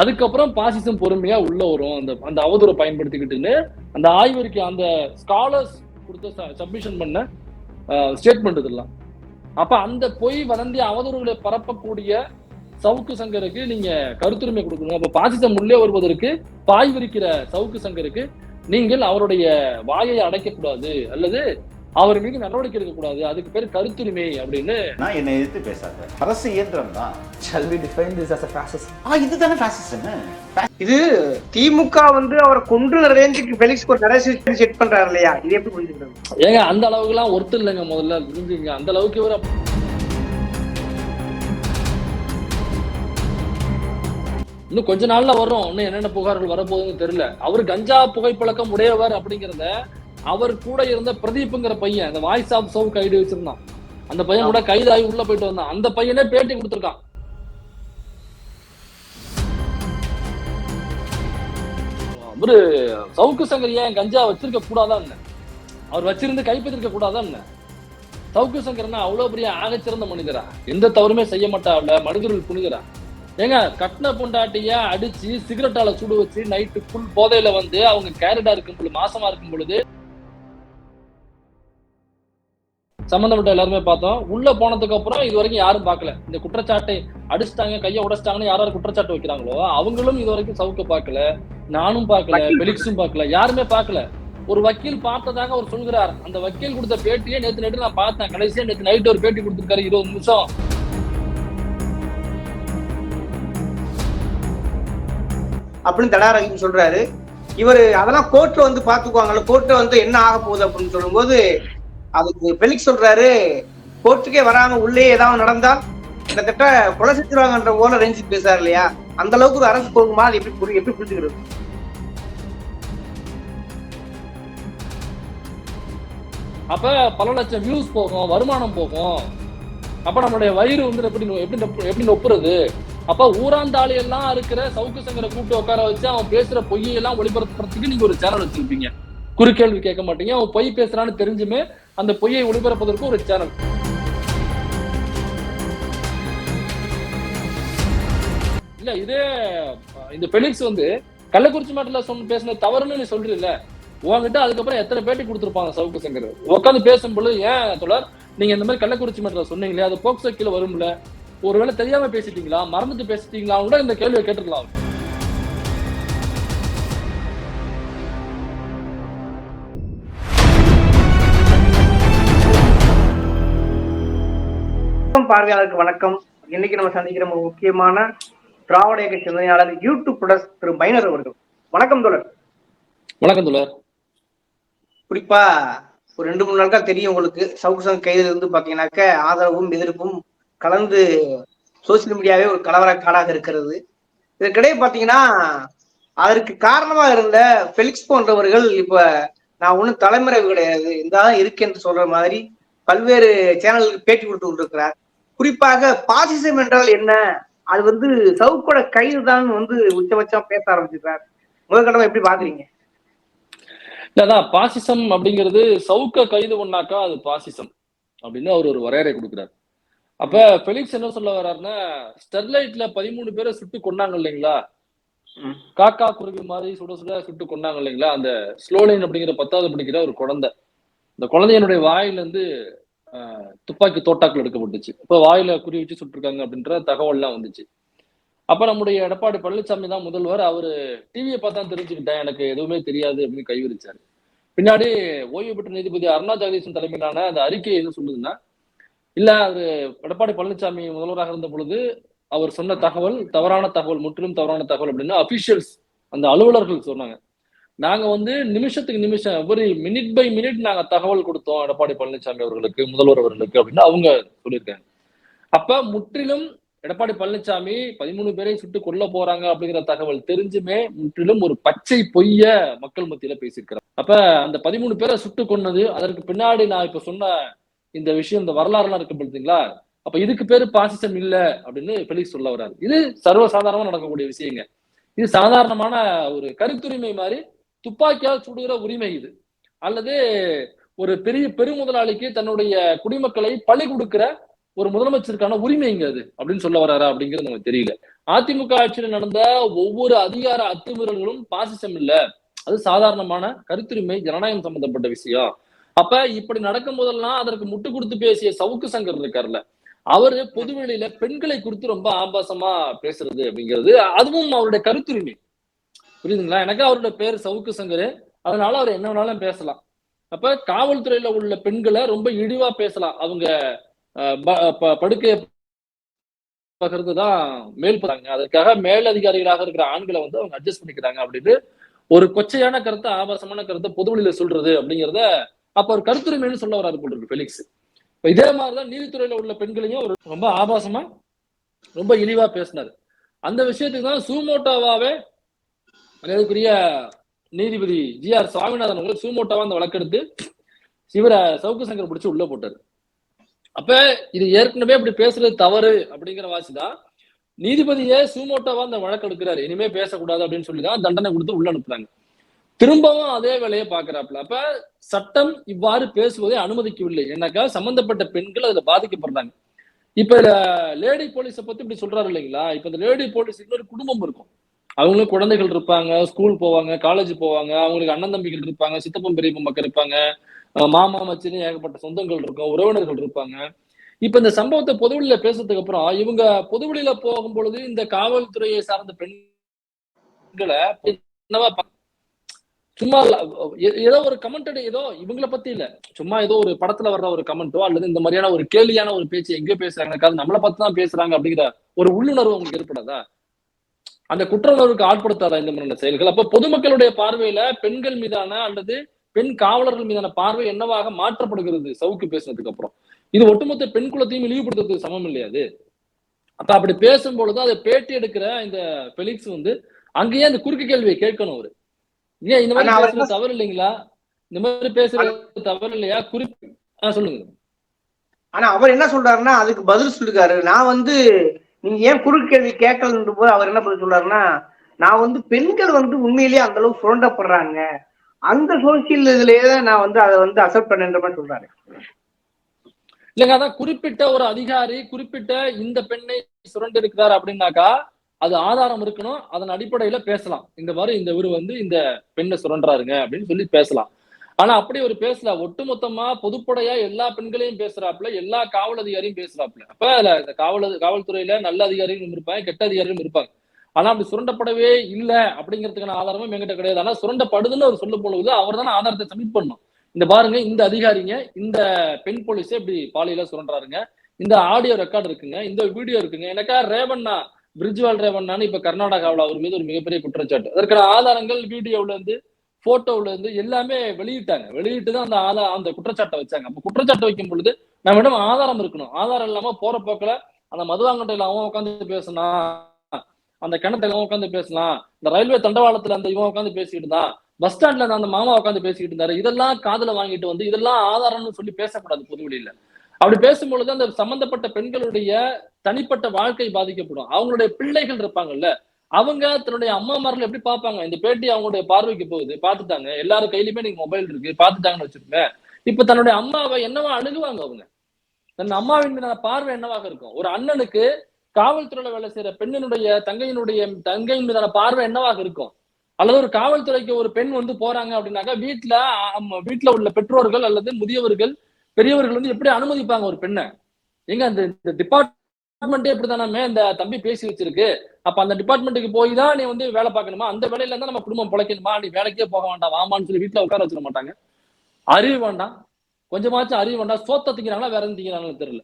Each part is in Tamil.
அதுக்கப்புறம் பாசிசம் பொறுமையா உள்ள வரும். அந்த அந்த அவதூறை பயன்படுத்திக்கிட்டுன்னு அந்த ஆய்வறிக்கை அந்த ஸ்காலர்ஸ் கொடுத்த சப்மிஷன் பண்ண ஸ்டேட்மெண்ட் இதெல்லாம். அப்ப அந்த பொய் வதந்தி அவதூறுகளை பரப்பக்கூடிய சவுக்கு சங்கருக்கு நீங்க கருத்துரிமை கொடுக்கணும். அப்ப பாசிசம் உள்ளே வருவதற்கு பாய்விருக்கிற சவுக்கு சங்கருக்கு நீங்கள் அவருடைய வாயை அடைக்க கூடாது அல்லது அவர் மீது நடவடிக்கை எடுக்கக்கூடாது. அதுக்கு பேர் கருத்துரிமை அப்படின்னு நான் என்னை எதிர்த்து பேசாத. அரசு இயந்திரம் தான். Shall we define this as a fascist? ஆ இதுதானே ஃபேசிசம் இது திமுக வந்து அவரை கொண்டு ரேஞ்சுக்கு பெலிக்ஸ்க்கு ஒரு நிறைய செட் பண்றாரு இல்லையா? இது எப்படி புரிஞ்சுக்கிறது? ஏங்க அந்த அளவுக்கு எல்லாம் ஒருத்தர் இல்லைங்க முதல்ல. புரிஞ்சுங்க அந்த அளவுக்கு இவர் இன்னும் கொஞ்ச நாள்ல வரும் இன்னும் என்னென்ன புகார்கள் வரப்போகுதுன்னு தெரியல. அவர் கஞ்சா புகைப்பழக்கம் உடையவர் அப்படிங்கிறத அவர் கூட இருந்த பிரதீப்ங்கிற பையன் அந்த வாய்ஸ் ஆஃப் சவு கைடு வச்சிருந்தான். அந்த பையன் கூட கைதாகி உள்ள போயிட்டு வந்தான். அந்த பையனே பேட்டி கொடுத்துருக்கான். அவரு சவுக்கு சங்கர் ஏன் கஞ்சா வச்சிருக்க கூடாதா என்ன? அவர் வச்சிருந்து கைப்பற்றிருக்க கூடாதா என்ன? சவுக்கு சங்கர்னா அவ்வளவு பெரிய ஆகச்சிறந்த மனிதரா? எந்த தவறுமே செய்ய மாட்டாப்ல மனிதர்கள் புனிதரா? ஏங்க கட்டின பொண்டாட்டிய அடிச்சு சிகரெட்டால சுடு வச்சு நைட்டு ஃபுல் போதையில வந்து அவங்க கேரடா இருக்கும் பொழுது மாசமா இருக்கும் பொழுது சம்பந்தப்பட்ட எல்லாருமே பார்த்தோம். உள்ள போனதுக்கு அப்புறம் இது வரைக்கும் யாரும் பார்க்கல. இந்த குற்றச்சாட்டை அடிச்சிட்டாங்க கையை உடைச்சிட்டாங்கன்னு யாராவது குற்றச்சாட்டு வைக்கிறாங்களோ அவங்களும் இது வரைக்கும் சவுக்க பார்க்கல. நானும் பார்க்கல பெலிக்ஸும் பார்க்கல யாருமே பார்க்கல. ஒரு வக்கீல் பார்த்ததாக அவர் சொல்கிறார். அந்த வக்கீல் கொடுத்த பேட்டியே நேத்து நைட்டு நான் பார்த்தேன். கடைசியா நேத்து நைட்டு ஒரு பேட்டி கொடுத்திருக்காரு இருபது நிமிஷம். அப்படின்னு தடா ரஹீம் சொல்றாரு. இவர் அதெல்லாம் கோர்ட்ல வந்து பாத்துக்குவாங்கல்ல கோர்ட்ல வந்து என்ன ஆக போகுது அப்படின்னு சொல்லும்போது அதுக்கு பெலிக் சொல்றாரு கோர்ட்டுக்கே வராம உள்ளே ஏதாவது நடந்தால் கிட்டத்தட்ட கொலை செஞ்சிருவாங்கன்ற போல ரேஞ்சு பேசுறாரு இல்லையா? அந்த அளவுக்கு ஒரு அரசு போகுமா? அது எப்படி எப்படி புரிஞ்சுக்கிறது? அப்ப பல லட்சம் வியூஸ் போகும் வருமானம் போகும். அப்ப நம்மளுடைய வயிறு வந்து எப்படி எப்படி எப்படி நொப்புறது? அப்ப ஊராந்தாளி எல்லாம் இருக்கிற சவுக்கு சங்கரை கூப்பிட்டு உட்கார வச்சு அவன் பேசுற பொய்யெல்லாம் ஒளிபரப்புறதுக்கு நீங்க ஒரு சேனல் வச்சிருப்பீங்க. குறுக்கேள்வி கேட்க மாட்டீங்க. அவன் பொய் பேசுறான்னு தெரிஞ்சுமே அந்த பொய்யை ஒளிபரப்பதற்கு ஒரு சேனல் இல்ல இதே இந்த பெலிக்ஸ் வந்து கள்ளக்குறிச்சி மாட்டில் சொன்ன பேசின தவறுன்னு நீ சொல்றீல்ல. உங்ககிட்ட அதுக்கப்புறம் எத்தனை பேட்டி கொடுத்துருப்பாங்க சவுக்கு சங்கர்? உட்காந்து பேசும்பொழுது ஏன் தொடர் நீங்க இந்த மாதிரி கள்ளக்குறிச்சி மாட்டில் சொன்னீங்களே அது போக்சோ கீழே வரும்ல. ஒருவேளை தெரியாம பேசிட்டீங்களா? மறந்துட்டு பேசிட்டீங்களா? கூட இந்த கேள்வியை கேட்டுக்கலாம் பார்வையாளருக்கு வணக்கம். இன்னைக்கு நம்ம சந்திக்கிற ஒரு முக்கியமான திராவிட இயக்க சிந்தனையாளர் யூடியூப் ப்ளஸ் திரு பைனர் அவர்கள். வணக்கம் தோழர். வணக்கம் தொடர் குறிப்பா ஒரு ரெண்டு மூணு நாட்கள் தெரியும் உங்களுக்கு. சவுக்கு சங்க கைதுல இருந்து பாத்தீங்கன்னாக்க ஆதரவும் எதிர்ப்பும் கலந்து சோசியல் மீடியாவே ஒரு கலவர காடாக இருக்கிறது. இதற்கிடையே பாத்தீங்கன்னா அதற்கு காரணமா இருந்த பெலிக்ஸ் போன்றவர்கள் இப்ப நான் ஒண்ணும் தலைமறைவு கிடையாது. இந்த இருக்கு என்று சொல்ற மாதிரி பல்வேறு சேனலுக்கு பேட்டி கொடுத்து கொண்டிருக்கிறார். குறிப்பாக பாசிசம் என்றால் என்ன? அது வந்து சவுக்கோட கைது தான் வந்து உச்சபட்சம் பேச ஆரம்பிச்சிருக்கார். முதற்கட்டமா எப்படி பாக்குறீங்க? அதான் பாசிசம் அப்படிங்கிறது சவுக்க கைது பண்ணாக்கா அது பாசிசம் அப்படின்னு அவர் ஒரு வரையறை கொடுக்குறாரு. அப்ப பெலிக்ஸ் என்ன சொல்ல வர்றாருன்னா ஸ்டெர்லைட்ல பதிமூணு பேரை சுட்டு கொண்டாங்க இல்லைங்களா. காக்கா குருவி மாதிரி சுட சுட சுட்டு கொண்டாங்க இல்லைங்களா? அந்த ஸ்லோலைன் அப்படிங்கிற பத்தாவது படிக்கிற ஒரு குழந்தை. இந்த குழந்தையனுடைய வாயில இருந்து ஆஹ், துப்பாக்கி தோட்டாக்கள் எடுக்கப்பட்டுச்சு. இப்போ வாயில குறி வச்சு சுட்டிருக்காங்க அப்படின்ற தகவல்லாம் வந்துச்சு. அப்ப நம்முடைய எடப்பாடி பழனிசாமி தான் முதல்வர். அவரு டிவியை பார்த்தா தெரிஞ்சுக்கிட்டேன் எனக்கு எதுவுமே தெரியாது அப்படின்னு கைவிரிச்சாரு. பின்னாடி ஓய்வு பெற்ற நீதிபதி அருணா ஜெகதீசன் தலைமையிலான அந்த அறிக்கை என்ன சொல்லுதுன்னா இல்ல அது எடப்பாடி பழனிசாமி முதல்வராக இருந்த பொழுது அவர் சொன்ன தகவல் தவறான தகவல் முற்றிலும் தவறான தகவல் அப்படின்னு அபிஷியல்ஸ் அந்த அலுவலர்கள் சொன்னாங்க. நாங்க வந்து நிமிஷத்துக்கு நிமிஷம் எவ்ரி மினிட் பை மினிட் நாங்க தகவல் கொடுத்தோம் எடப்பாடி பழனிசாமி அவர்களுக்கு முதல்வர் அவர்களுக்கு அப்படின்னு அவங்க சொல்லியிருக்காங்க. அப்ப முற்றிலும் எடப்பாடி பழனிசாமி பதிமூணு பேரை சுட்டு கொல்ல போறாங்க அப்படிங்கிற தகவல் தெரிஞ்சுமே முற்றிலும் ஒரு பச்சை பொய்ய மக்கள் மத்தியில பேசியிருக்கிறார். அப்ப அந்த பதிமூணு பேரை சுட்டு கொன்னது அதற்கு பின்னாடி நான் இப்ப சொன்ன இந்த விஷயம் இந்த வரலாறுலாம் இருக்கு பார்த்தீங்களா அப்ப இதுக்கு பேரு பாசிசம் இல்ல அப்படின்னு பெலிக்ஸ் சொல்ல வர்றாரு. இது சர்வசாதாரணமா நடக்கக்கூடிய விஷயங்க. இது சாதாரணமான ஒரு கருத்துரிமை மாதிரி துப்பாக்கியால் சுடுகிற உரிமை இது. அல்லது ஒரு பெரிய பெருமுதலாளிக்கு தன்னுடைய குடிமக்களை பழி கொடுக்கிற ஒரு முதலமைச்சருக்கான உரிமைங்க அது அப்படின்னு சொல்ல வர்றாரா அப்படிங்கிறது நமக்கு தெரியல. அதிமுக ஆட்சியில் நடந்த ஒவ்வொரு அதிகார அத்துமீறல்களும் பாசிசம் இல்ல. அது சாதாரணமான கருத்துரிமை ஜனநாயகம் சம்பந்தப்பட்ட விஷயம். அப்ப இப்படி நடக்கும் போதெல்லாம் அதற்கு முட்டு கொடுத்து பேசிய சவுக்கு சங்கர் இருக்காருல்ல அவரு பொதுவெளியில பெண்களை குறித்து ரொம்ப ஆபாசமா பேசுறது அப்படிங்கிறது அதுவும் அவருடைய கருத்துரிமை. புரியுதுங்களா? எனக்கு அவரோட பேர் சவுக்கு சங்கர். அதனால அவர் என்ன வேணாலும் பேசலாம். அப்ப காவல்துறையில உள்ள பெண்களை ரொம்ப இழிவா பேசலாம். அவங்க படுக்கையை பகிர்ந்து தான் மேல் போறாங்க. அதற்காக மேலதிகாரிகளாக இருக்கிற ஆண்களை வந்து அவங்க அட்ஜஸ்ட் பண்ணிக்கிறாங்க அப்படின்னு ஒரு கொச்சையான கருத்தை ஆபாசமான கருத்தை பொதுவெளியில சொல்றது அப்படிங்கிறத அப்ப ஒரு கருத்துரிமைன்னு சொல்ல வராது போல் இருக்கு ஃபெலிக்ஸ் இப்ப இதே மாதிரிதான் நீதித்துறையில உள்ள பெண்களையும் ஒரு ரொம்ப ஆபாசமா ரொம்ப இழிவா பேசினாரு. அந்த விஷயத்துக்கு தான் சூமோட்டோவாவே மரியாதைக்குரிய நீதிபதி ஜி ஆர் சுவாமிநாதன் அவர்கள் சூமோட்டோவா அந்த வழக்கெடுத்து இவரை சவுக்கு சங்கர் பிடிச்சி உள்ள போட்டாரு. அப்ப இது ஏற்கனவே அப்படி பேசுறது தவறு அப்படிங்கிற வாசிதான் நீதிபதியே சூமோட்டோவா அந்த வழக்கு எடுக்கிறாரு. இனிமே பேசக்கூடாது அப்படின்னு சொல்லி தான் தண்டனை கொடுத்து உள்ள அனுப்புறாங்க. திரும்பவும் அதே வேலையை பாக்குறாப்புல. அப்ப சட்டம் இவ்வாறு பேசுவதை அனுமதிக்கவில்லை. ஏன்னாக்கா சம்பந்தப்பட்ட பெண்கள் அதுல பாதிக்கப்படுறாங்க. இப்ப லேடி போலீஸை பத்தி இப்படி சொல்றாரு இல்லைங்களா? இப்ப இந்த லேடி போலீஸ் இன்னொரு குடும்பம் இருக்கும். அவங்களும் குழந்தைகள் இருப்பாங்க ஸ்கூல் போவாங்க காலேஜ் போவாங்க அவங்களுக்கு அண்ணன் தம்பிகள் இருப்பாங்க சித்தப்பன் பெரியப்பன் மக்கள் இருப்பாங்க மாமா மச்சின்னு ஏகப்பட்ட சொந்தங்கள் இருக்கும் உறவினர்கள் இருப்பாங்க. இப்ப இந்த சம்பவத்தை பொதுவெளியில பேசுறதுக்கு அப்புறம் இவங்க பொதுவெளியில போகும் பொழுது இந்த காவல்துறையை சார்ந்த பெண்களை என்னவா சும்மா ஏ- ஏதோ ஒரு கமெண்ட் ஏதோ இவங்கள பத்தி இல்ல. சும்மா ஏதோ ஒரு படத்துல வர்ற ஒரு கமெண்ட்டோ அல்லது இந்த மாதிரியான ஒரு கேலியான ஒரு பேச்சு எங்கேயோ பேசுறாங்க நம்மளை பத்தி தான் பேசுறாங்க அப்படிங்கிற ஒரு உள்ளுணர்வு உங்களுக்கு ஏற்படாதா? அந்த குற்ற உணர்வுக்கு ஆட்படுத்தாதா இந்த மாதிரியான செயல்கள்? அப்ப பொதுமக்களுடைய பார்வையில பெண்கள் மீதான அல்லது பெண் காவலர்கள் மீதான பார்வை என்னவாக மாற்றப்படுகிறது? சவுக்கு பேசுனதுக்கு அப்புறம். இது ஒட்டுமொத்த பெண் குலத்தையும் இழிவுபடுத்துறதுக்கு சமம் இல்லையா அது? அப்ப அப்படி பேசும்பொழுது அதை பேட்டி எடுக்கிற இந்த பெலிக்ஸ் வந்து அங்கேயே அந்த குறுக்கு கேள்வியை கேட்கணும் அவரு. ஏன் இந்த மாதிரி பேசுறது தவறு இல்லைங்களா? இந்த மாதிரி பேசுறது தவறு இல்லையா? குறிப்பு சொல்லுங்க. ஆனா அவர் என்ன சொல்றாருன்னா அதுக்கு பதில் சொல்லிருக்காரு. நான் வந்து நீங்க ஏன் குறுக்கு கேள்வி கேட்கலன்ற போது அவர் என்ன பதில் சொல்றாருன்னா நான் வந்து பெண்கள் வந்து உண்மையிலேயே அந்த அளவுக்கு சுரண்டப்படுறாங்க. அந்த சோசியல் இதுலயே தான் நான் வந்து அதை வந்து அசெப்ட் பண்ணுன்ற மாதிரி சொல்றாரு. இல்லைங்க அதான் குறிப்பிட்ட ஒரு அதிகாரி குறிப்பிட்ட இந்த பெண்ணை சுரண்டிருக்கிறார் அப்படின்னாக்கா அது ஆதாரம் இருக்கணும். அதன் அடிப்படையில பேசலாம். இந்த மாதிரி இந்த இவர் வந்து இந்த பெண்ணை சுரண்டுறாருங்க அப்படின்னு சொல்லி பேசலாம். ஆனா அப்படி ஒரு பேசல ஒட்டுமொத்தமா பொதுப்படையா எல்லா பெண்களையும் பேசுறாப்புல எல்லா காவல் அதிகாரியும் பேசுறாப்புல. அப்ப அதுல இந்த காவல் காவல்துறையில நல்ல அதிகாரிகளும் இருப்பாங்க கெட்ட அதிகாரிகளும் இருப்பாங்க. ஆனா அப்படி சுரண்டப்படவே இல்லை அப்படிங்கிறதுக்கான ஆதாரமும் எங்கிட்ட கிடையாது. ஆனா சுரண்டப்படுதுன்னு அவர் சொல்லும் பொழுது அவர் தானே ஆதாரத்தை சப்மிட் பண்ணும் இந்த பாருங்க இந்த அதிகாரிங்க இந்த பெண் போலீஸே இப்படி பாலியல சுரண்டாருங்க. இந்த ஆடியோ ரெக்கார்டு இருக்குங்க இந்த வீடியோ இருக்குங்க. எனக்கா ரேவண்ணா பிரிஜ்வால் ரேவண்ணான்னு இப்ப கர்நாடகாவில் அவர் மீது ஒரு மிகப்பெரிய குற்றச்சாட்டு. அதற்கான ஆதாரங்கள் வீடியோல இருந்து போட்டோல இருந்து எல்லாமே வெளியிட்டாங்க. வெளியிட்டு தான் அந்த ஆதார அந்த குற்றச்சாட்டை வச்சாங்க. அப்ப குற்றச்சாட்டை வைக்கும் பொழுது நம்மிடம் ஆதாரம் இருக்கணும். ஆதாரம் இல்லாம போற போக்குல அந்த மதுவாங்கட்டையில அவன் உட்காந்து பேசினா அந்த கிணத்துல அவன் உட்காந்து பேசலாம் இந்த ரயில்வே தண்டவாளத்துல அந்த இவன் உட்காந்து பேசிக்கிட்டு இருந்தான். பஸ் ஸ்டாண்ட்ல அந்த மாமா உட்காந்து பேசிக்கிட்டு இருந்தாரு. இதெல்லாம் காதுல வாங்கிட்டு வந்து இதெல்லாம் ஆதாரம்னு சொல்லி பேசக்கூடாது பொதுவெளியில அப்படி பேசும்பொழுது அந்த சம்பந்தப்பட்ட பெண்களுடைய தனிப்பட்ட வாழ்க்கை பாதிக்கப்படும். அவங்களுடைய பிள்ளைகள் இருப்பாங்கல்ல. அவங்க தன்னுடைய அம்மாமார்கள் எப்படி பார்ப்பாங்க? இந்த பேட்டி அவங்களுடைய பார்வைக்கு போகுது. பார்த்துட்டாங்க. எல்லாரும் கையிலுமே நீங்க மொபைல் இருக்கு. பார்த்துட்டாங்கன்னு வச்சுக்கோங்க இப்ப தன்னுடைய அம்மாவை என்னவா அணுகுவாங்க அவங்க? தன் அம்மாவின் மீதான பார்வை என்னவாக இருக்கும்? ஒரு அண்ணனுக்கு காவல்துறையில வேலை செய்யற பெண்ணினுடைய தங்கையினுடைய தங்கையின் மீதான பார்வை என்னவாக இருக்கும்? அல்லது ஒரு காவல்துறைக்கு ஒரு பெண் வந்து போறாங்க அப்படின்னாக்கா வீட்டுல வீட்டுல உள்ள பெற்றோர்கள் அல்லது முதியவர்கள் பெரியவர்கள் வந்து எப்படி அனுமதிப்பாங்க ஒரு பெண்ணை? எங்க அந்த டிபார்ட் டிபார்ட்மெண்ட்டே இப்படிதானே இந்த தம்பி பேசி வச்சிருக்கு. அப்ப அந்த டிபார்ட்மெண்ட்டுக்கு போய் தான் நீ வந்து வேலை பார்க்கணுமா? அந்த வேலையில இருந்தா நம்ம குடும்பம் பிழைக்கணுமா? நீ வேலைக்கே போக வேண்டாம் வாமான்னு சொல்லி வீட்டுல உட்கார வச்சிட மாட்டாங்க. அறிவு வேண்டாம். கொஞ்சமாச்சும் அறிவு வேண்டாம். சோத்த திங்கிறாங்களா வேற எதுவும் தெரியல.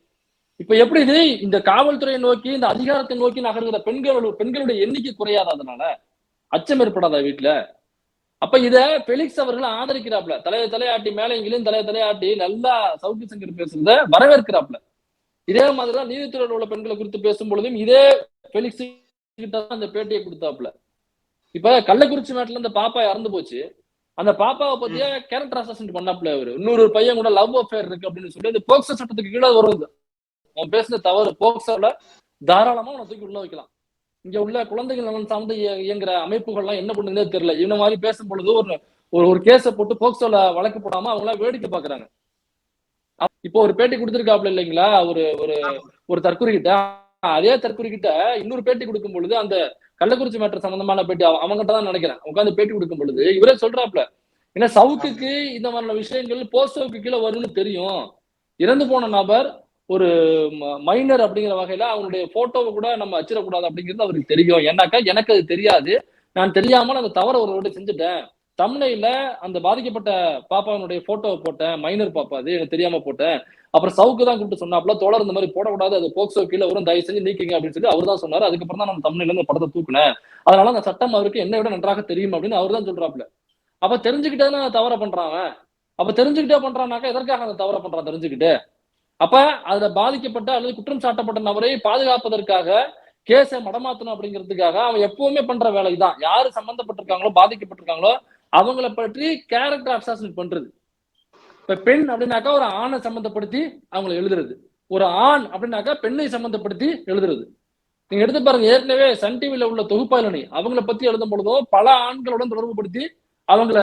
இப்ப எப்படி இது? இந்த காவல்துறையை நோக்கி இந்த அதிகாரத்தை நோக்கி நகர்கிற பெண்கள் பெண்களுடைய எண்ணிக்கை குறையாத அதனால அச்சம் ஏற்படாதா வீட்டுல அப்ப இத பெலிக்ஸ் அவர்கள் ஆதரிக்கிறாப்ல தலைய தலையாட்டி மேலைங்கிலும் தலைய தலையாட்டி நல்லா சவுக்கு சங்கர் பேசுறத வரவேற்கிறாப்ல இதே மாதிரிதான் நீதித்துறையில் உள்ள பெண்களை குறித்து பேசும் பொழுதும் இதே பெலிக்ஸ் கிட்ட தான் அந்த பேட்டியை கொடுத்தாப்ல இப்ப கள்ளக்குறிச்சி மேட்ல இந்த பாப்பா இறந்து போச்சு. அந்த பாப்பாவை பத்தியே கேரக்டர் அசஸ்மெண்ட் பண்ணாப்ல அவரு இன்னொரு பையன் கூட லவ் அஃபேர் இருக்கு அப்படின்னு சொல்லி இந்த போக்சோ சட்டத்துக்கு கீழே வருது. அவன் பேசுன தவறு போக்சோல தாராளமா அவனை தூக்கி உள்ள வைக்கலாம். இங்க உள்ள குழந்தைகள் நலன் சார்ந்து இய- இயங்குற அமைப்புகள்லாம் என்ன பண்ணுதுன்னே தெரியல. இந்த மாதிரி பேசும் பொழுது ஒரு ஒரு கேஸை போட்டு போக்சோல வழக்கு போடாம அவங்க எல்லாம் வேடிக்கை பாக்குறாங்க. இப்போ ஒரு பேட்டி கொடுத்துருக்காப்ல இல்லைங்களா? ஒரு ஒரு ஒரு தற்கொலை கிட்ட அதே தற்கொலை கிட்ட இன்னொரு பேட்டி கொடுக்கும் பொழுது அந்த கள்ளக்குறிச்சி மேட்டர் சம்பந்தமான பேட்டி அவ- அவங்ககிட்ட தான் நினைக்கிறேன். உட்காந்து பேட்டி கொடுக்கும் பொழுது இவரே சொல்றாப்ல ஏன்னா சவுக்குக்கு இந்த மாதிரியான விஷயங்கள் போஸ்டோவுக்கு கீழே வரும்னு தெரியும். இறந்து போன நபர் ஒரு மைனர் அப்படிங்கிற வகையில அவனுடைய போட்டோவை கூட நம்ம அச்சிடக்கூடாது அப்படிங்கிறது அவருக்கு தெரியும். ஏன்னாக்கா எனக்கு அது தெரியாது. நான் தெரியாமல் அந்த தவற ஒரு செஞ்சுட்டேன். தமிழ்ல அந்த பாதிக்கப்பட்ட பாப்பாவுடைய போட்டோவை போட்டேன். மைனர் பாப்பா அது எனக்கு தெரியாம போட்டேன். அப்புறம் சவுக்கு தான் கூப்பிட்டு சொன்னாப்ல தோழர் இந்த மாதிரி போடக்கூடாது அது போக்சோ கீழே வரும் தயவு செஞ்சு நீக்கிங்க அப்படின்னு சொல்லி அவர் தான் சொன்னாரு. அதுக்கப்புறம் தான் நம்ம தமிழ்ல இருந்து படத்தை தூக்குனேன். அதனால அந்த சட்டம் அவருக்கு என்னை விட நன்றாக தெரியும் அப்படின்னு அவர் தான் சொல்றாப்ல அப்ப தெரிஞ்சுக்கிட்டே தவற பண்றான் அப்ப தெரிஞ்சுக்கிட்டே பண்றானாக்கா எதற்காக அந்த தவற பண்றான் தெரிஞ்சுக்கிட்டு? அப்ப அதுல பாதிக்கப்பட்ட அல்லது குற்றம் சாட்டப்பட்ட நபரை பாதுகாப்பதற்காக கேஸை மடமாத்தணும் அப்படிங்கிறதுக்காக அவன் எப்பவுமே பண்ற வேலை தான் யாரு சம்பந்தப்பட்டிருக்காங்களோ பாதிக்கப்பட்டிருக்காங்களோ அவங்கள பற்றி கேரக்டர் அசாசினேட் பண்றது. இப்ப பெண் அப்படின்னாக்கா ஒரு ஆணை சம்பந்தப்படுத்தி அவங்களை எழுதுறது. ஒரு ஆண் அப்படின்னாக்கா பெண்ணை சம்பந்தப்படுத்தி எழுதுறது. நீங்க எடுத்து பாருங்க ஏற்கனவே சன் டிவில உள்ள தொகுப்பாளனி அவங்கள பத்தி எழுதும் பொழுதோ பல ஆண்களுடன் தொடர்பு படுத்தி அவங்கள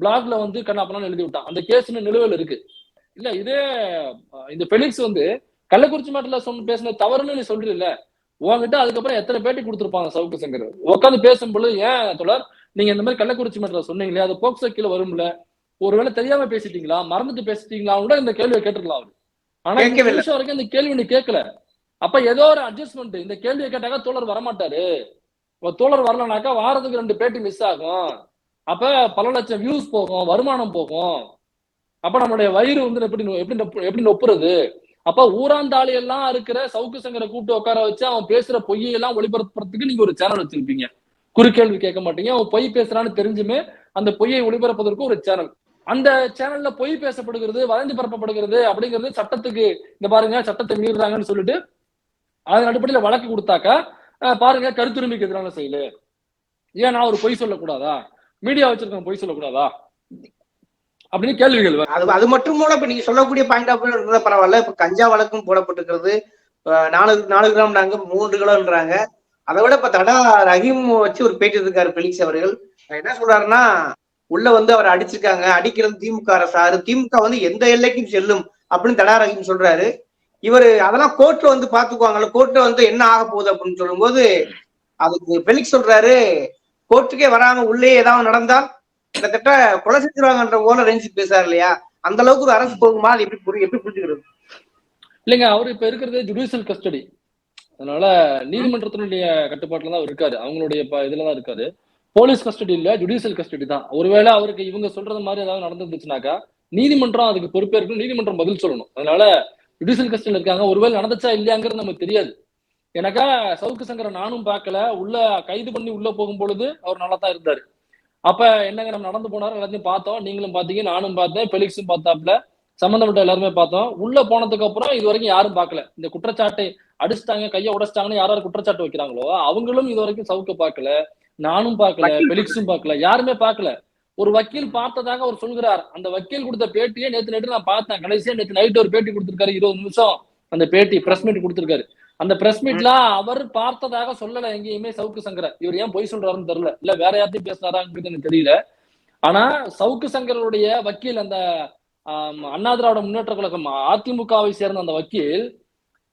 பிளாக்ல வந்து கண்ணாப்பண்ணு எழுதி விட்டான். அந்த கேஸ் நிலுவையில் இருக்கு. இல்ல இதே இந்த பெலிக்ஸ் வந்து கள்ளக்குறிச்சி மாட்டில் சொன்ன பேசின தவறுன்னு நீ சொல்றீல்ல உங்ககிட்ட அதுக்கப்புறம் எத்தனை பேட்டி கொடுத்துருப்பாங்க சவுக்கு சங்கர்? உட்காந்து பேசும்பொழுது ஏன் தொடர் நீங்க இந்த மாதிரி கள்ளக்குறிச்சி மாட்டில சொன்னீங்களே அது போக்சோ கீழே வரும்ல. ஒருவேளை தெரியாம பேசிட்டீங்களா மறந்துட்டு பேசிட்டீங்களா கூட இந்த கேள்வியை கேட்டிருக்கலாம் அவரு. ஆனா. நிமிஷம் வரைக்கும் இந்த கேள்வி நீ கேட்கல. அப்ப ஏதோ ஒரு அட்ஜஸ்ட்மெண்ட் இந்த கேள்வியை கேட்டாக்கா தோழர் வரமாட்டாரு. தோழர் வரலனாக்கா வாரத்துக்கு ரெண்டு பேட்டி மிஸ் ஆகும். அப்ப பல லட்சம் வியூஸ் போகும் வருமானம் போகும். அப்ப நம்மளுடைய வயிறு வந்து எப்படி எப்படி எப்படி நொப்புறது? அப்ப ஊராந்தாளி எல்லாம் இருக்கிற சவுக்கு சங்கரை கூப்பிட்டு உட்கார வச்சு அவன் பேசுற பொய்யெல்லாம் ஒளிபரப்புறதுக்கு நீங்க ஒரு சேனல் வச்சிருப்பீங்க. குறுக்கேள்வி கேட்க மாட்டீங்க. அவன் பொய் பேசுறான்னு தெரிஞ்சுமே அந்த பொய்யை ஒளிபரப்பதற்கு ஒரு சேனல் அந்த சேனல்ல பொய் பேசப்படுகிறது வதந்தி பரப்பப்படுகிறது அப்படிங்கிறது சட்டத்துக்கு இந்த பாருங்க சட்டத்தை மீறுறாங்கன்னு சொல்லிட்டு அதன் அடிப்படையில வழக்கு கொடுத்தாக்கா பாருங்க கருத்துரிமைக்கு எதிரான செயலு. ஏன் நான் ஒரு பொய் சொல்லக்கூடாதா? மீடியா வச்சிருக்கேன் பொய் சொல்லக்கூடாதா? அப்படின்னு கேள்விகள் அது அது மட்டும் கூட இப்ப நீங்க சொல்லக்கூடிய பாயிண்ட் ஆஃப் இருந்தா பரவாயில்ல. இப்ப கஞ்சா வழக்கும் போடப்பட்டிருக்கிறது. நாலு நாலு கிராம் நாங்க மூன்று கிலோன்றாங்க. அதை விட இப்ப தடா ரஹீம் வச்சு ஒரு பேட்டி இருக்காரு பெலிக்ஸ் அவர்கள். என்ன சொல்றாருன்னா உள்ள வந்து அவர் அடிச்சிருக்காங்க அடிக்கிறது திமுக அரசாரு திமுக வந்து எந்த எல்லைக்கும் செல்லும் அப்படின்னு தடா ரஹீம் சொல்றாரு. இவர் அதெல்லாம் கோர்ட்ல வந்து பாத்துக்குவாங்கல்ல கோர்ட்ல வந்து என்ன ஆக போகுது அப்படின்னு சொல்லும்போது அதுக்கு பெலிக்ஸ் சொல்றாரு கோர்ட்டுக்கே வராம உள்ளே ஏதாவது நடந்தால் கிட்டத்தட்ட கொலை செஞ்சிருவாங்கன்ற போல ரேஞ்சு பேசுறாரு இல்லையா? அந்த அளவுக்கு ஒரு அரசு போகுமா? அது எப்படி புரி எப்படி புரிஞ்சுக்கிறது? இல்லைங்க அவர் இப்ப இருக்கிறது ஜுடிஷியல் கஸ்டடி அதனால நீதிமன்றத்தினுடைய கட்டுப்பாட்டுல தான் அவர் இருக்காரு. அவங்களுடைய இதுல தான் இருக்காரு. போலீஸ் கஸ்டடி இல்ல ஜுடிஷியல் கஸ்டடி தான். ஒருவேளை அவருக்கு இவங்க சொல்றது மாதிரி ஏதாவது நடந்துருந்துச்சுனாக்கா நீதிமன்றம் அதுக்கு பொறுப்பேற்கணும் நீதிமன்றம் பதில் சொல்லணும். அதனால ஜுடிஷியல் கஸ்டடியில் இருக்காங்க. ஒருவேளை நடந்துச்சா இல்லையாங்கிறது நமக்கு தெரியாது. எனக்கா சவுக்கு சங்கரை நானும் பார்க்கல. உள்ள கைது பண்ணி உள்ள போகும் பொழுது அவர் நல்லா தான் இருந்தாரு. அப்ப என்னங்க நம்ம நடந்து போனாரு எல்லாத்தையும் பார்த்தோம். நீங்களும் பாத்தீங்க நானும் பார்த்தேன். பெலிக்ஸும் பார்த்தாப்ல சம்பந்தப்பட்ட எல்லாருமே பார்த்தோம். உள்ள போனதுக்கு அப்புறம் இது வரைக்கும் யாரும் பார்க்கல. இந்த குற்றச்சாட்டை அடிச்சிட்டாங்க கையை உடைச்சிட்டாங்கன்னு யார் யார் குற்றச்சாட்டு வைக்கிறாங்களோ அவங்களும் இது வரைக்கும் சவுக்க பார்க்கல. நானும் பார்க்கல பெலிக்ஸும் பார்க்கல யாருமே பார்க்கல. ஒரு வக்கீல் பார்த்ததாக அவர் சொல்கிறார். அந்த வக்கீல் கொடுத்த பேட்டியை நேத்து நேற்று நான் பார்த்தேன். கடைசியா நேற்று நைட் ஒரு பேட்டி கொடுத்திருக்காரு இருபது நிமிஷம். அந்த பேட்டி பிரஸ் மீட் கொடுத்திருக்காரு. அந்த பிரஸ் மீட்ல அவர் பார்த்ததாக சொல்லல எங்கேயுமே சவுக்கு சங்கர. இவர் ஏன் பொய் சொல்றாருன்னு தெரியல. இல்ல வேற யார்ட்டையும் பேசுறாராங்கிறது எனக்கு தெரியல. ஆனா சவுக்கு சங்கருடைய வக்கீல் அந்த அண்ணா திராவிட முன்னேற்ற கழகம் அதிமுகவை சேர்ந்த அந்த வக்கீல்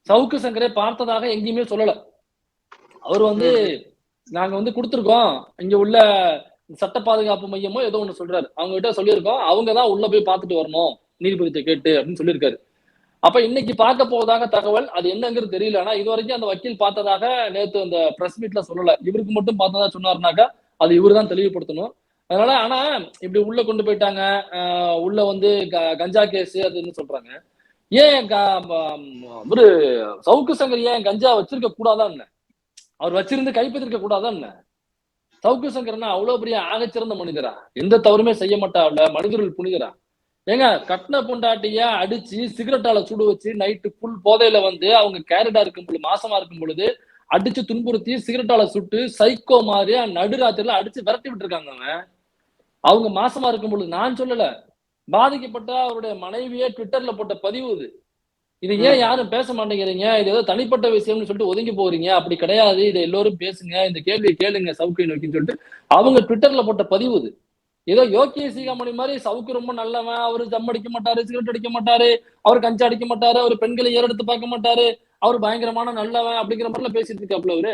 சவுக்கு சங்கரை பார்த்ததாக எங்கேயுமே சொல்லல. அவர் வந்து நாங்க வந்து கொடுத்துருக்கோம். இங்க உள்ள சட்ட பாதுகாப்பு மையமோ ஏதோ ஒண்ணு சொல்றாரு. அவங்க கிட்ட சொல்லியிருக்கோம். அவங்க தான் உள்ள போய் பார்த்துட்டு வரணும். நீதிபதித்தை கேட்டு அப்படின்னு சொல்லியிருக்காரு. அப்ப இன்னைக்கு பார்க்க போவதாக தகவல் அது என்னங்கிறது தெரியல. ஆனா இது வரைக்கும் அந்த வக்கீல் பார்த்ததாக நேத்து அந்த பிரஸ் மீட்ல சொல்லல. இவருக்கு மட்டும் பார்த்ததா சொன்னாருனாக்கா அது இவரு தான் தெளிவுபடுத்தணும். அதனால ஆனா இப்படி உள்ள கொண்டு போயிட்டாங்க. உள்ள வந்து க- கஞ்சா கேஸ் அதுன்னு சொல்றாங்க. ஏன் க- சவுக்கு சங்கர் ஏன் கஞ்சா வச்சிருக்க கூடாதான் அவர் வச்சிருந்து கைப்பற்றிருக்க கூடாதான் சவுக்கு சங்கர்னா அவ்வளவு பெரிய ஆகச்சிறந்த மனிதரா? எந்த தவறுமே செய்ய மாட்டாப்ல மனிதர்கள் புனிதரா? ஏங்க கட்டின பொண்டாட்டிய அடிச்சு சிகரெட்டால சுடு வச்சு நைட்டு புல் போதையில வந்து அவங்க கேரடா இருக்கும் பொழுது மாசமா இருக்கும் பொழுது அடிச்சு துன்புறுத்தி சிகரெட்டால சுட்டு சைக்கோ மாதிரி நடுராத்திரில அடிச்சு விரட்டி விட்டுருக்காங்க அவன். அவங்க மாசமா இருக்கும் பொழுது நான் சொல்லல. பாதிக்கப்பட்ட அவருடைய மனைவியே ட்விட்டர்ல போட்ட பதிவு இது. இது ஏன் யாரும் பேச மாட்டேங்கிறீங்க? இது ஏதோ தனிப்பட்ட விஷயம்னு சொல்லிட்டு ஒதுங்கி போறீங்க. அப்படி கிடையாது. இதை எல்லோரும் பேசுங்க. இந்த கேள்வியை கேளுங்க சவுக்கை நோக்கின்னு சொல்லிட்டு அவங்க ட்விட்டர்ல போட்ட பதிவு இது. ஏதோ யோக்கிய சீகாமணி மாதிரி சவுக்கு ரொம்ப நல்லவன். அவரு ஜம் அடிக்க மாட்டாரு சிகரெட் அடிக்க மாட்டாரு. அவர் கஞ்சா அடிக்க மாட்டாரு. அவர் பெண்களை ஏறெடுத்து பார்க்க மாட்டாரு. அவர் பயங்கரமான நல்லவன் அப்படிங்கிற மாதிரிலாம் பேசிட்டு இருக்காப்ல அவரு.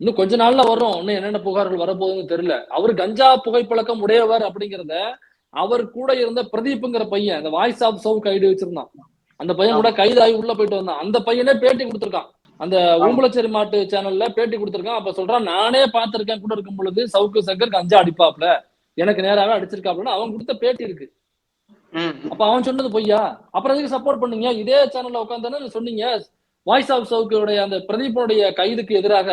இன்னும் கொஞ்ச நாள்ல வரும் இன்னும் என்னென்ன புகார்கள் வரப்போகுதுன்னு தெரியல. அவர் கஞ்சா புகைப்பழக்கம் உடையவர் அப்படிங்கிறத அவர் கூட இருந்த பிரதீப்ங்கிற பையன் அந்த வாய்ஸ் ஆஃப் சவுக்கு ஐடி வச்சிருந்தான். அந்த பையன் கூட கைதாகி உள்ள போயிட்டு வந்தான். அந்த பையனே பேட்டி கொடுத்திருக்கான். அந்த ஊம்பலச்சேரி மாட்டு சேனல்ல பேட்டி கொடுத்திருக்கான். அப்ப சொல்றான் நானே பார்த்திருக்கேன் கூட இருக்கும் பொழுது சவுக்கு சங்கர் கஞ்சா அடிப்பாப்ல. எனக்கு நேராவே அடிச்சிருக்காப்லன்னு அவன் கொடுத்த பேட்டி இருக்கு. அப்ப அவன் சொன்னது பொய்யா? அப்புறம் எதுக்கு சப்போர்ட் பண்ணீங்க? இதே சேனல்ல உட்காந்தானே சொன்னீங்க. வாய்ஸ் ஆஃப் சவுக்குடைய அந்த பிரதீபனுடைய கைதுக்கு எதிராக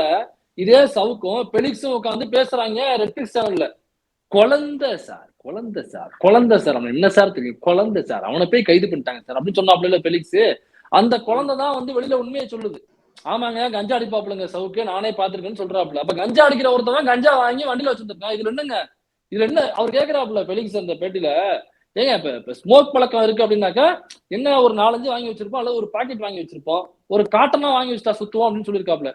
இதே சவுக்கும் பெலிக்ஸும் உட்காந்து பேசுறாங்க ரெட்டிக் சேனல்ல குழந்தை சார் குழந்தை சார் குழந்தை சார் அவன் என்ன சார் தெரியும்? குழந்தை சார் அவனை போய் கைது பண்ணிட்டாங்க சார் அப்படின்னு சொன்னா இல்ல பெலிக்ஸ்? அந்த குழந்தை தான் வந்து வெளியில உண்மையை சொல்லுது. ஆமாங்க கஞ்சா அடிப்பாப்புலங்க சவுக்கு. நானே பாத்துருக்கேன்னு சொல்றாப்புல. அப்ப கஞ்சா அடிக்கிற ஒருத்தவன் கஞ்சா வாங்கி வண்டியில வச்சிருக்கான் இதுல என்னங்க? இதுல என்ன? அவர் கேக்குறாப்புல பெலிக்ஸ் அந்த பேட்டியில. ஏங்க இப்ப இப்ப ஸ்மோக் பழக்கம் இருக்கு அப்படின்னாக்கா என்ன ஒரு நாலஞ்சு வாங்கி வச்சிருப்போம் அல்லது ஒரு பாக்கெட் வாங்கி வச்சிருப்போம். ஒரு காட்டனா வாங்கி வச்சுட்டா சுத்துவோம் அப்படின்னு சொல்லிருக்காப்ல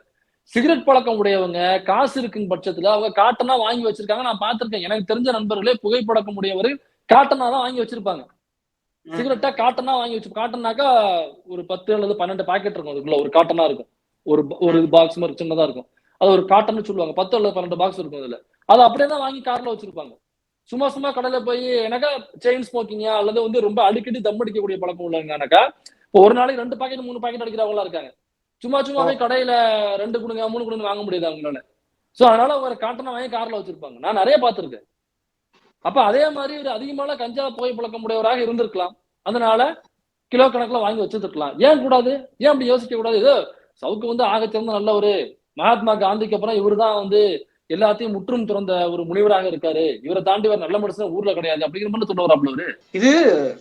சிகரெட் பழக்கம் உடையவங்க காசு இருக்குன்னு பட்சத்துல அவங்க காட்டனா வாங்கி வச்சிருக்காங்க. நான் பார்த்திருக்கேன். எனக்கு தெரிஞ்ச நண்பர்களே புகைப்பழக்கம் உடையவர்கள் காட்டனா தான் வாங்கி வச்சிருப்பாங்க. சிகரெட்டா காட்டனா வாங்கி வச்சு காட்டனாக்கா ஒரு பத்து அல்லது பன்னெண்டு பாக்கெட் இருக்கும் அதுக்குள்ள. ஒரு காட்டனா இருக்கும். ஒரு ஒரு பாக்ஸ் மாதிரி சின்னதா இருக்கும். அது ஒரு காட்டன்னு சொல்லுவாங்க. பத்து அல்லது பன்னெண்டு பாக்ஸ் இருக்கும் அதுல. அது அப்படியே தான் வாங்கி கார்ல வச்சிருப்பாங்க. சும்மா சும்மா கடையில போய் எனக்கா செயின் ஸ்மோக்கிங்கா அல்லது வந்து ரொம்ப அடிக்கடி தம் அடிக்கக்கூடிய பழக்கம் உள்ளவங்கனாக்கா இப்போ ஒரு நாளைக்கு ரெண்டு பாக்கெட் மூணு பாக்கெட் அடிக்கிறவங்களா இருக்காங்க. சும்மா சும்மா போய் கடையில ரெண்டு கொடுங்க மூணு கொடுங்க வாங்க முடியாது அவங்களால. சோ அதனால அவங்க காட்டனா வாங்கி கார்ல வச்சிருப்பாங்க. நான் நிறைய பார்த்திருக்கேன். அப்ப அதே மாதிரி ஒரு அதிகமான கஞ்சா புகை பழக்கம் உடையவராக இருந்திருக்கலாம். அதனால கிலோ கணக்குல வாங்கி வச்சிருக்கலாம் ஏன் கூடாது? ஏன் அப்படி யோசிக்க கூடாது? ஏதோ சவுக்கு வந்து ஆகச்சிறந்த நல்ல ஒரு மகாத்மா காந்திக்கு அப்புறம் இவர்தான் வந்து எல்லாத்தையும் முற்றும் துறந்த ஒரு முனிவராக இருக்காரு. இவரை தாண்டி வேற நல்ல மனுஷன் ஊர்ல கிடையாது. அப்படிங்கிற மாதிரி சொல்ல வராப்ல அவரு இது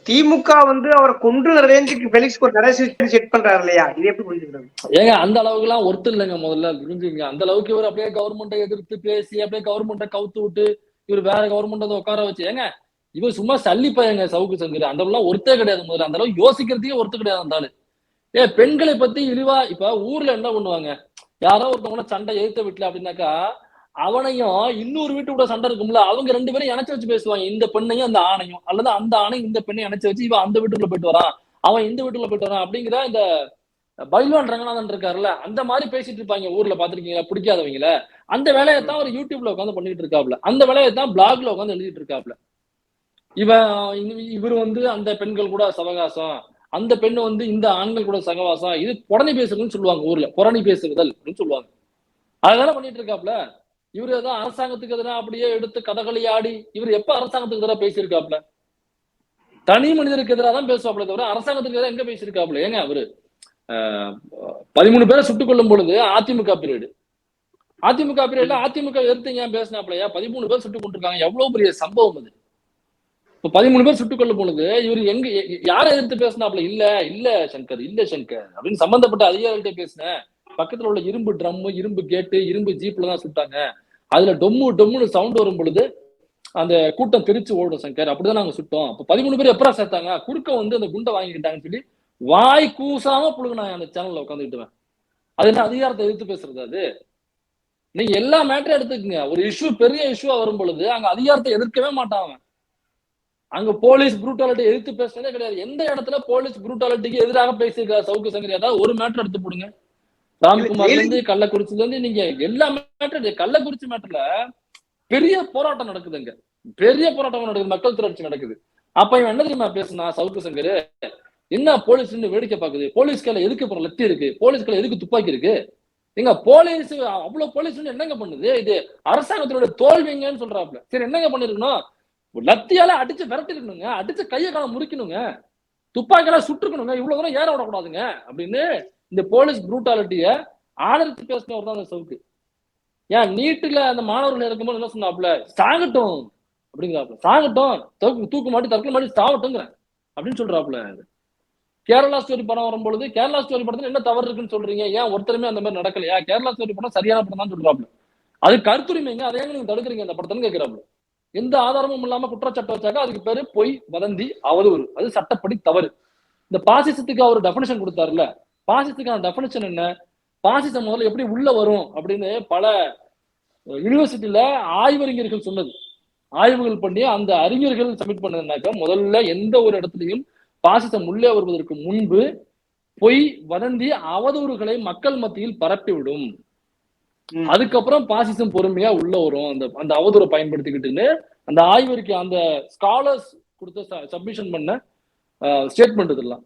திமுக வந்து அவரை கொன்று ரேஞ்சுக்கு பெலிக்ஸ்க்கு ஒரு கடைசி செட் பண்றாரு இல்லையா? இது எப்படி புரிஞ்சுக்கிறது? ஏங்க அந்த அளவுக்கு எல்லாம் ஒருத்தர் இல்லைங்க முதல்ல. புரிஞ்சுங்க அந்த அளவுக்கு இவர் அப்படியே கவர்மெண்ட்டை எதிர்த்து பேசி அப்படியே கவர்மெண்ட்டை கவுத்து விட்டு இவர் வேற கவர்மெண்ட் வந்து உட்கார வச்சு ஏங்க இவர் சும்மா சல்லி பையங்க சவுக்கு சங்கர். அந்த எல்லாம் ஒருத்தே கிடையாது முதல்ல. அந்த அளவுக்கு யோசிக்கிறதுக்கே ஒருத்தர் கிடையாது அந்த ஏ பெண்களை பத்தி இழிவா இப்ப ஊர்ல என்ன பண்ணுவாங்க? யாரோ ஒருத்தவங்க சண்டை எதிர்த்த வீட்டுல அப்படின்னாக்கா அவனையும் இன்னொரு வீட்டு கூட சண்டை இருக்கும்ல அவங்க ரெண்டு பேரும் இணைச்சு வச்சு பேசுவாங்க. இந்த பெண்ணையும் அந்த ஆணையும். அல்லது அந்த ஆணையும் இந்த பெண்ணையும் இணைச்சு வச்சு இவன் அந்த வீட்டுக்குள்ள போயிட்டு வரான். அவன் இந்த வீட்டுக்குள்ள போயிட்டு வரான் அப்படிங்கிற இந்த பைல்வான் ரங்கநாதன் இருக்காருல்ல அந்த மாதிரி பேசிட்டு இருப்பாங்க. ஊர்ல பாத்திருக்கீங்களா பிடிக்காதவங்கள. அந்த வேலையை தான் யூடியூப்ல உட்காந்து பண்ணிட்டு இருக்காப்ல அந்த வேலையை தான் பிளாக்ல உட்காந்து எழுதிட்டு இருக்காப்ல இவன் இவர் வந்து அந்த பெண்கள் கூட சவகாசம். அந்த பெண் வந்து இந்த ஆண்கள் கூட சகவாசம். இது புறணி பேசுறதுன்னு சொல்லுவாங்க ஊர்ல. புறணி பேசுதல் அப்படின்னு சொல்லுவாங்க. அதெல்லாம் பண்ணிட்டு இருக்காப்ல இவர் ஏதோ அரசாங்கத்துக்கு எதிராக அப்படியே எடுத்து கதகளி ஆடி இவர் எப்ப அரசாங்கத்துக்கு எதிராக பேசியிருக்காப்ல தனி மனிதருக்கு எதிராக தான் பேசுவாப்ல தவிர அரசாங்கத்துக்கு எதிராக எங்க பேசியிருக்காப்ல ஏங்க அவரு? ஆஹ், பதிமூணு பேரை சுட்டுக் கொள்ளும் பொழுது அதிமுக பீரியடு. அதிமுக பீரியட்ல அதிமுக எதிர்த்து ஏன் பேசினாப்லையா பதிமூணு பேர் சுட்டுக் கொண்டிருக்காங்க. எவ்வளவு பெரிய சம்பவம் அது. இப்ப பதிமூணு பேர் சுட்டுக் கொள்ளும் பொழுது இவர் எங்க யாரை எதிர்த்து பேசினாப்ல இல்ல இல்ல சங்கர் இல்ல சங்கர் அப்படின்னு சம்பந்தப்பட்ட அதிகாரிகிட்ட பேசினேன். பக்கத்துல உள்ள இரும்பு ட்ரம் இரும்பு கேட்டு இரும்பு ஜீப்ல தான் சுட்டாங்க. அதுல டொம்மு டொம்முன்னு சவுண்ட் வரும் பொழுது அந்த கூட்டம் தெரிச்சு ஓடும் சங்கர். அப்படிதான் நாங்க சுட்டோம். அப்ப பதிமூணு பேர் எப்பரா சேர்த்தாங்க? குறுக்க வந்து அந்த குண்டை வாங்கிக்கிட்டாங்கன்னு சொல்லி வாய் கூசாம நான் அந்த சேனல்ல உட்காந்துக்கிட்டுவேன் அது என்ன அதிகாரத்தை எதிர்த்து பேசுறது அது? நீங்க எல்லா மேட்டரும் எடுத்துக்கங்க. ஒரு இஷ்யூ பெரிய இஷ்யூவா வரும் பொழுது அங்க அதிகாரத்தை எதிர்க்கவே மாட்டான் அவன். அங்க போலீஸ் புரூட்டாலிட்டி எதிர்த்து பேசுறதே கிடையாது. எந்த இடத்துல போலீஸ் புரூட்டாலிட்டிக்கு எதிராக பேசியிருக்காரு சவுக்கு சங்கர்? ஏதாவது ஒரு மேட்டர் எடுத்து போடுங்க. ராம்குமார்ல இருந்து கள்ளக்குறிச்சில இருந்து நீங்க எல்லா மேட்டர் கள்ளக்குறிச்சி மேட்டர்ல பெரிய போராட்டம் நடக்குதுங்க. பெரிய போராட்டம் நடக்குது. மக்கள் திரட்சி நடக்குது. அப்ப இவன் என்ன தெரியுமா பேசுனா சவுக்கு சங்கர் என்ன போலீஸ் வேடிக்கை பாக்குது போலீஸ் கையில எதுக்கு அப்புறம் லத்தி இருக்கு? போலீஸ் கையில எதுக்கு துப்பாக்கி இருக்கு? எங்க போலீஸ் அவ்வளவு போலீஸ் என்னங்க பண்ணுது? இது அரசாங்கத்தினுடைய தோல்விங்கன்னு சொல்றாப்ல சரி என்னங்க பண்ணிருக்கணும்? லத்தியால அடிச்சு விரட்டிருக்கணுங்க. அடிச்சு கையை காலம் முறிக்கணுங்க. துப்பாக்கியால சுட்டுருக்கணுங்க. இவ்வளவு தூரம் ஏற விடக்கூடாதுங்க. அப்படின்னு இந்த போலீஸ் ப்ரூட்டாலிட்டிய ஆதரித்து பேசினவர் தான் அந்த சவுக்கு. ஏன் நீட்டுல அந்த மாணவர்கள் இருக்கும்போது என்ன சொன்னாப்ல சாகட்டும் அப்படிங்கிறாப்ல சாகட்டும் தூக்கு தூக்கு மாட்டி தற்கொலை மாட்டி சாகட்டுங்கிறேன் அப்படின்னு சொல்றாப்ல கேரளா ஸ்டோரி படம் வரும்பொழுது கேரளா ஸ்டோரி படத்துல என்ன தவறு இருக்குன்னு சொல்றீங்க? ஏன் ஒருத்தருமே அந்த மாதிரி நடக்கலையா? கேரளா ஸ்டோரி படம் சரியான படம் தான் சொல்றாப்ல அது கருத்துரிமைங்க அதை ஏங்க நீங்க தடுக்கிறீங்க அந்த படத்துல கேட்கிறாப்ல எந்த ஆதாரமும் இல்லாம குற்றச்சாட்டு வச்சாக்க அதுக்கு பேரு பொய் வதந்தி அவதூறு. அது சட்டப்படி தவறு. இந்த பாசிசத்துக்கு அவர் டெபினேஷன் கொடுத்தாருல. பாசிசத்துக்கான டெபனிஷன் என்ன? பாசிசம் முதல்ல எப்படி உள்ள வரும் அப்படின்னு பல யூனிவர்சிட்டியில ஆய்வறிஞர்கள் சொன்னது. ஆய்வுகள் பண்ணி அந்த அறிஞர்கள் சப்மிட் பண்ணதுனாக்க முதல்ல எந்த ஒரு இடத்துலையும் பாசிசம் உள்ளே வருவதற்கு முன்பு பொய் வதந்தி அவதூறுகளை மக்கள் மத்தியில் பரப்பிவிடும். அதுக்கப்புறம் பாசிசம் பொறுமையா உள்ள வரும். அந்த அந்த அவதூறை பயன்படுத்திக்கிட்டுன்னு அந்த ஆய்வறிக்கை அந்த ஸ்காலர்ஸ் கொடுத்த சப்மிஷன் பண்ண ஸ்டேட்மெண்ட் இதெல்லாம்.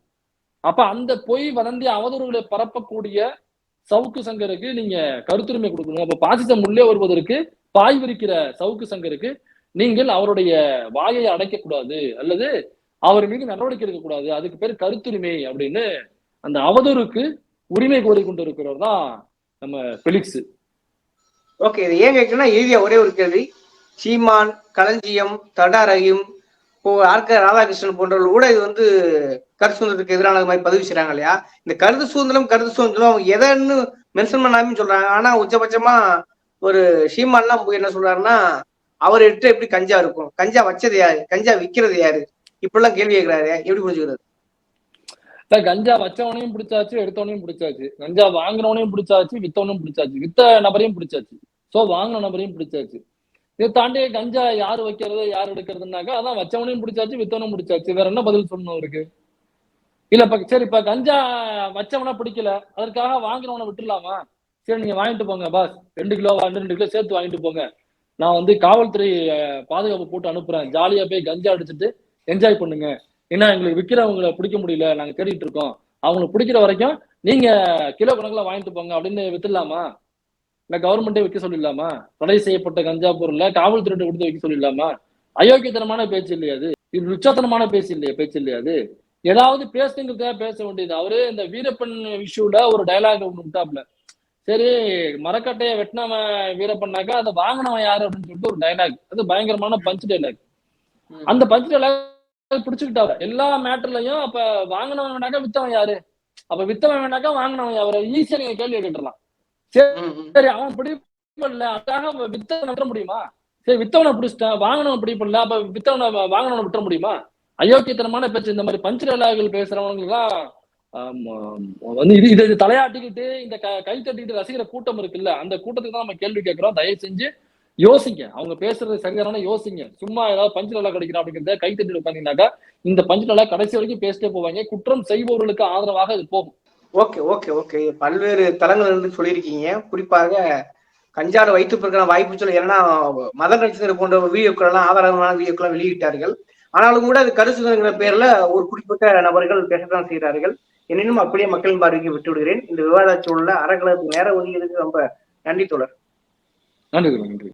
அப்ப அந்த பொய் வதந்தி அவதூறுகளை பரப்பக்கூடிய சவுக்கு சங்கருக்கு நீங்க கருத்துரிமை கொடுக்கணும். அப்ப பாசிசம் உள்ளே வருவதற்கு பாய் விரிக்கிற சவுக்கு சங்கருக்கு நீங்கள் அவருடைய வாயை அடைக்க கூடாது அல்லது அவர் மீது நடவடிக்கை எடுக்கக்கூடாது. அதுக்கு பேர் கருத்துரிமை அப்படின்னு அந்த அவதூறுக்கு உரிமை கோரி கொண்டு இருக்கிறவர் தான் நம்ம பிலிக்ஸ் ஓகே இது ஏன் கேட்கணும்னா இறுதியா ஒரே ஒரு கேள்வி. சீமான் களஞ்சியம் தடா இப்போ ஆர்க ராதாகிருஷ்ணன் போன்றவர்கள் கூட இது வந்து கருத்து சுதந்திரத்துக்கு எதிரான மாதிரி பதிவு செய்றாங்க இல்லையா? இந்த கருத்து சுதந்திரம் கருத்து சுதந்திரம் அவங்க எதைன்னு மென்ஷன் பண்ணாமன்னு சொல்றாங்க. ஆனா உச்சபட்சமா ஒரு சீமான்லாம் போய் என்ன சொல்றாருன்னா அவர் எடுத்து எப்படி கஞ்சா இருக்கும்? கஞ்சா வச்சது யாரு? கஞ்சா விற்கிறது யாரு? இப்படிலாம் கேள்வி கேட்கிறாரு. எப்படி புரிஞ்சுக்கிறது? கஞ்சா வச்சவனையும் பிடிச்சாச்சு எடுத்தவனையும் பிடிச்சாச்சு. கஞ்சா வாங்குறவனையும் பிடிச்சாச்சு வித்தவனையும் பிடிச்சாச்சு. வித்த நபரையும் பிடிச்சாச்சு. சோ வாங்கின நபரையும் பிடிச்சாச்சு. இதை தாண்டி கஞ்சா யார் வைக்கிறது யார் எடுக்கிறதுனாக்கா அதான் வச்சவனையும் பிடிச்சாச்சு வித்தவனும் பிடிச்சாச்சு. வேற என்ன பதில் சொல்லணும் அவருக்கு? இல்ல இப்ப சரி இப்ப கஞ்சா வச்சவனா பிடிக்கல. அதற்காக வாங்கினவனை விட்டுலாமா சரி நீங்க வாங்கிட்டு போங்க பாஸ் ரெண்டு கிலோ ரெண்டு ரெண்டு கிலோ சேர்த்து வாங்கிட்டு போங்க. நான் வந்து காவல்துறை பாதுகாப்பு போட்டு அனுப்புறேன். ஜாலியா போய் கஞ்சா அடிச்சுட்டு என்ஜாய் பண்ணுங்க. ஏன்னா எங்களுக்கு விற்கிறவங்களை பிடிக்க முடியல. நாங்க தேடிட்டு இருக்கோம். அவங்களை பிடிக்கிற வரைக்கும் நீங்க கிலோ கணக்குல வாங்கிட்டு போங்க அப்படின்னு வித்துடலாமா? இல்ல கவர்மெண்டே விற்க சொல்லிடலாமா? தடை செய்யப்பட்ட கஞ்சா பொருள்ல காவல்துறை கொடுத்து வைக்க சொல்லிடலாமா? அயோக்கியத்தனமான பேச்சு இல்லையா அது? இது உச்சத்தனமான பேச்சு இல்லையா பேச்சு இல்லையா அது? ஏதாவது பேசுங்கிறதுக்காக பேச வேண்டியது. அவரு இந்த வீரப்பன் இஷ்யூல ஒரு டயலாக் ஒன்று விட்டாப்ல சரி மரக்கட்டையை வெட்டினவன் வீரப்பன்னாக்கா அதை வாங்கினவன் யாரு அப்படின்னு சொல்லிட்டு ஒரு டைலாக் அது பயங்கரமான பஞ்ச் டைலாக் அந்த பஞ்ச் டைலாக் பிடிச்சுக்கிட்டாரு. எல்லா மேட்டர்லயும் அப்ப வாங்கினவன் வேணாக்கா வித்தவன் யாரு? அப்ப வித்தவன் வேணாக்கா வாங்கினவன் அவரை ஈஸியா நீங்க கேள்வி கேட்டுடலாம். சரி அவன் பிடிப்படல. அதுக்காக வித்தவனை விட முடியுமா? சரி வித்தவனை பிடிச்சிட்டேன். வாங்கினவன் பிடிப்படல. அப்ப வித்தவனை வாங்கினவனை விட்டுற முடியுமா? அயோக்கியத்தனமான பேச்சு இந்த மாதிரி பஞ்ச் பேசுறவங்களுக்குலாம் வந்து இது இது தலையாட்டிக்கிட்டு இந்த க- கை தட்டிக்கிட்டு ரசிக்கிற கூட்டம் இருக்குல்ல அந்த கூட்டத்துக்கு தான் நம்ம கேள்வி கேட்கிறோம். தயவு செஞ்சு யோசிங்க. அவங்க பேசுறது சரியான யோசிங்க. சும்மா ஏதாவது பஞ்சு நல்லா கிடைக்கிறோம் அப்படிங்கிறத கை தட்டி உட்காந்தீங்கன்னாக்கா இந்த பஞ்சு நல்லா கடைசி வரைக்கும் பேசிட்டே போவாங்க. குற்றம் செய்பவர்களுக்கு ஆதரவாக இது போகும். Okay okay okay. பல்வேறு தளங்கள் இருந்து சொல்லியிருக்கீங்க. குறிப்பாக கஞ்சாட வைத்து பிறகு வாய்ப்பு சொல்ல ஏன்னா மத நட்சத்திரம் போன்ற வீடியோக்கள் எல்லாம் ஆதாரமான வீடியோக்கள் வெளியிட்டார்கள். ஆனாலும் கூட அது கருசுங்கிற பேர்ல ஒரு குறிப்பிட்ட நபர்கள் பேசத்தான் செய்கிறார்கள். எனினும் அப்படியே மக்களின் பார்வைக்கு விட்டு விடுகிறேன் இந்த விவாத சூழல அறக்கலத்துக்கு நேர ஒதுங்கியதுக்கு ரொம்ப நன்றி தொடர் நன்றி நன்றி.